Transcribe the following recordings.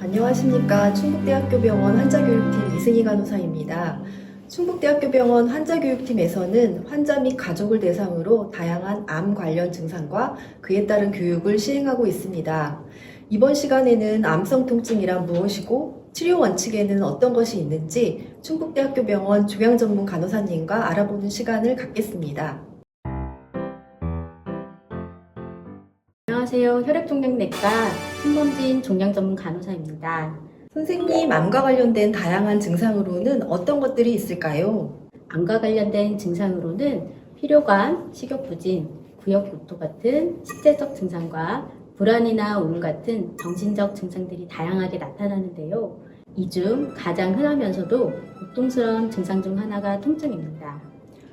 안녕하십니까. 충북대학교 병원 환자교육팀 이승희 간호사입니다. 충북대학교 병원 환자교육팀에서는 환자 및 가족을 대상으로 다양한 암 관련 증상과 그에 따른 교육을 시행하고 있습니다. 이번 시간에는 암성 통증이란 무엇이고 치료 원칙에는 어떤 것이 있는지 충북대학교 병원 종양 전문 간호사님과 알아보는 시간을 갖겠습니다. 안녕하세요. 혈액종양내과 신범진 종양 전문 간호사입니다. 선생님, 암과 관련된 다양한 증상으로는 어떤 것들이 있을까요? 암과 관련된 증상으로는 피로감, 식욕부진, 구역구토 같은 신체적 증상과 불안이나 우울 같은 정신적 증상들이 다양하게 나타나는데요. 이 중 가장 흔하면서도 고통스러운 증상 중 하나가 통증입니다.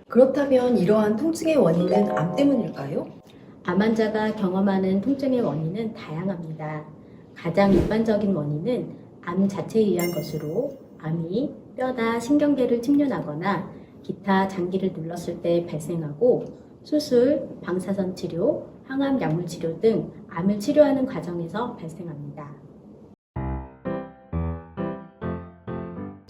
그렇다면 이러한 통증의 원인은 암 때문일까요? 암 환자가 경험하는 통증의 원인은 다양합니다. 가장 일반적인 원인은 암 자체에 의한 것으로 암이 뼈나 신경계를 침륜하거나 기타 장기를 눌렀을 때 발생하고 수술, 방사선 치료, 항암 약물 치료 등 암을 치료하는 과정에서 발생합니다.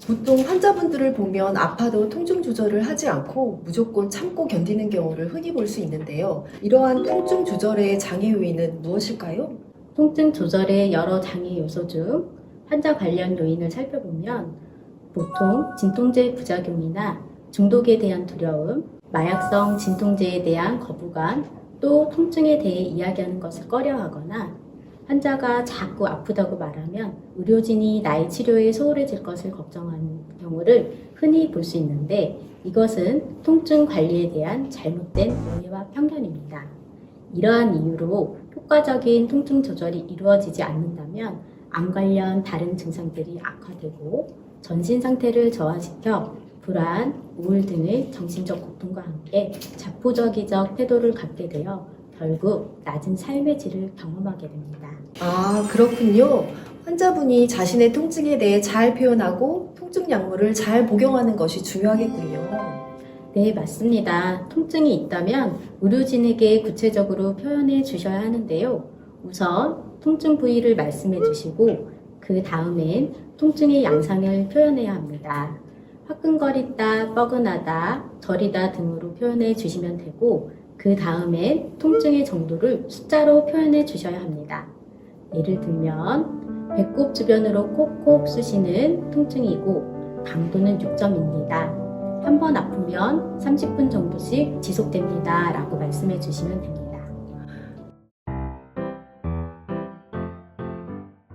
보통 환자분들을 보면 아파도 통증 조절을 하지 않고 무조건 참고 견디는 경우를 흔히 볼 수 있는데요. 이러한 통증 조절의 장애 요인은 무엇일까요? 통증 조절의 여러 장애 요소 중 환자 관련 요인을 살펴보면 보통 진통제 부작용이나 중독에 대한 두려움, 마약성 진통제에 대한 거부감, 또 통증에 대해 이야기하는 것을 꺼려하거나 환자가 자꾸 아프다고 말하면 의료진이 나의 치료에 소홀해질 것을 걱정하는 경우를 흔히 볼 수 있는데 이것은 통증 관리에 대한 잘못된 오해와 편견입니다. 이러한 이유로 효과적인 통증 조절이 이루어지지 않는다면 암 관련 다른 증상들이 악화되고 전신 상태를 저하시켜 불안, 우울 등의 정신적 고통과 함께 자포자기적 태도를 갖게 되어 결국 낮은 삶의 질을 경험하게 됩니다. 아, 그렇군요. 환자분이 자신의 통증에 대해 잘 표현하고 통증 약물을 잘 복용하는 것이 중요하겠군요. 네, 맞습니다. 통증이 있다면 의료진에게 구체적으로 표현해 주셔야 하는데요. 우선 통증 부위를 말씀해 주시고 그 다음엔 통증의 양상을 표현해야 합니다. 화끈거리다, 뻐근하다, 저리다 등으로 표현해 주시면 되고 그 다음엔 통증의 정도를 숫자로 표현해 주셔야 합니다. 예를 들면 배꼽 주변으로 콕콕 쑤시는 통증이고 강도는 6점입니다. 한 번 아프면 30분 정도씩 지속됩니다. 라고 말씀해 주시면 됩니다.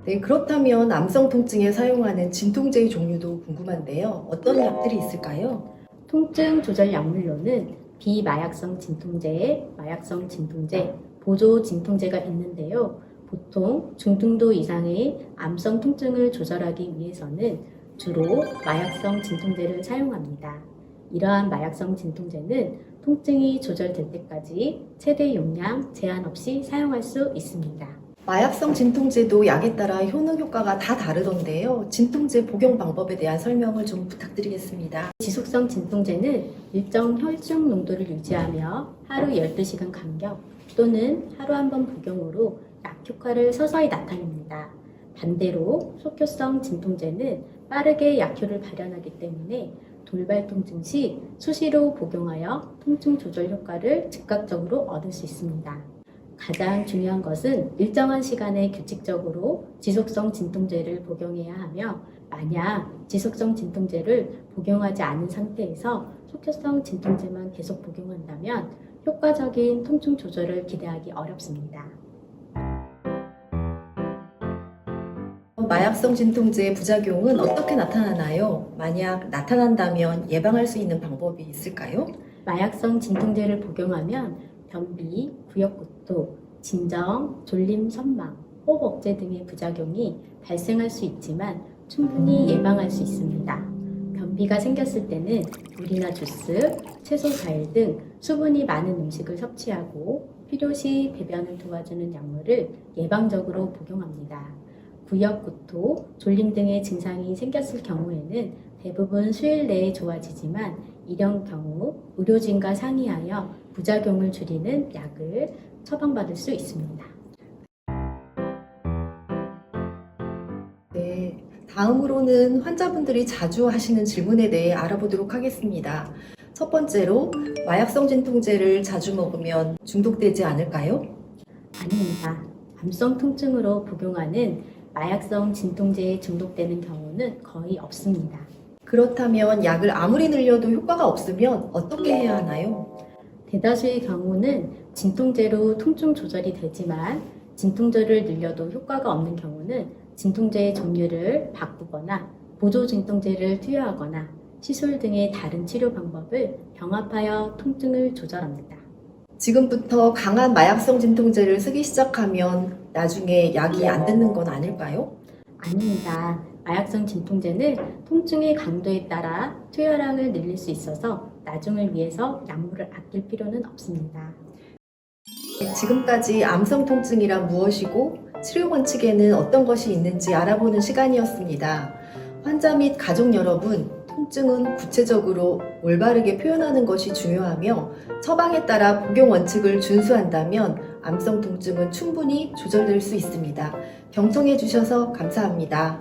네, 그렇다면 암성 통증에 사용하는 진통제의 종류도 궁금한데요. 어떤 약들이 있을까요? 통증 조절 약물로는 비마약성 진통제, 마약성 진통제, 보조 진통제가 있는데요. 보통 중등도 이상의 암성 통증을 조절하기 위해서는 주로 마약성 진통제를 사용합니다. 이러한 마약성 진통제는 통증이 조절될 때까지 최대 용량 제한 없이 사용할 수 있습니다. 마약성 진통제도 약에 따라 효능 효과가 다 다르던데요. 진통제 복용 방법에 대한 설명을 좀 부탁드리겠습니다. 지속성 진통제는 일정 혈중 농도를 유지하며 하루 12시간 간격 또는 하루 한 번 복용으로 약 효과를 서서히 나타냅니다. 반대로 속효성 진통제는 빠르게 약효를 발현하기 때문에 돌발 통증 시 수시로 복용하여 통증 조절 효과를 즉각적으로 얻을 수 있습니다. 가장 중요한 것은 일정한 시간에 규칙적으로 지속성 진통제를 복용해야 하며 만약 지속성 진통제를 복용하지 않은 상태에서 속효성 진통제만 계속 복용한다면 효과적인 통증 조절을 기대하기 어렵습니다. 마약성 진통제의 부작용은 어떻게 나타나나요? 만약 나타난다면 예방할 수 있는 방법이 있을까요? 마약성 진통제를 복용하면 변비, 구역구토, 진정, 졸림, 선망, 호흡 억제 등의 부작용이 발생할 수 있지만 충분히 예방할 수 있습니다. 변비가 생겼을 때는 물이나 주스, 채소 과일 등 수분이 많은 음식을 섭취하고 필요시 배변을 도와주는 약물을 예방적으로 복용합니다. 구역 구토, 졸림 등의 증상이 생겼을 경우에는 대부분 수일 내에 좋아지지만 이런 경우 의료진과 상의하여 부작용을 줄이는 약을 처방받을 수 있습니다. 다음으로는 환자분들이 자주 하시는 질문에 대해 알아보도록 하겠습니다. 첫 번째로 마약성 진통제를 자주 먹으면 중독되지 않을까요? 아닙니다. 암성 통증으로 복용하는 마약성 진통제에 중독되는 경우는 거의 없습니다. 그렇다면 약을 아무리 늘려도 효과가 없으면 어떻게 해야 하나요? 대다수의 경우는 진통제로 통증 조절이 되지만 진통제를 늘려도 효과가 없는 경우는 진통제의 종류를 바꾸거나 보조 진통제를 투여하거나 시술 등의 다른 치료 방법을 병합하여 통증을 조절합니다. 지금부터 강한 마약성 진통제를 쓰기 시작하면 나중에 약이 안 듣는 건 아닐까요? 아닙니다. 마약성 진통제는 통증의 강도에 따라 투여량을 늘릴 수 있어서 나중을 위해서 약물을 아낄 필요는 없습니다. 지금까지 암성 통증이란 무엇이고 치료 원칙에는 어떤 것이 있는지 알아보는 시간이었습니다. 환자 및 가족 여러분, 통증은 구체적으로 올바르게 표현하는 것이 중요하며 처방에 따라 복용 원칙을 준수한다면 암성 통증은 충분히 조절될 수 있습니다. 경청해 주셔서 감사합니다.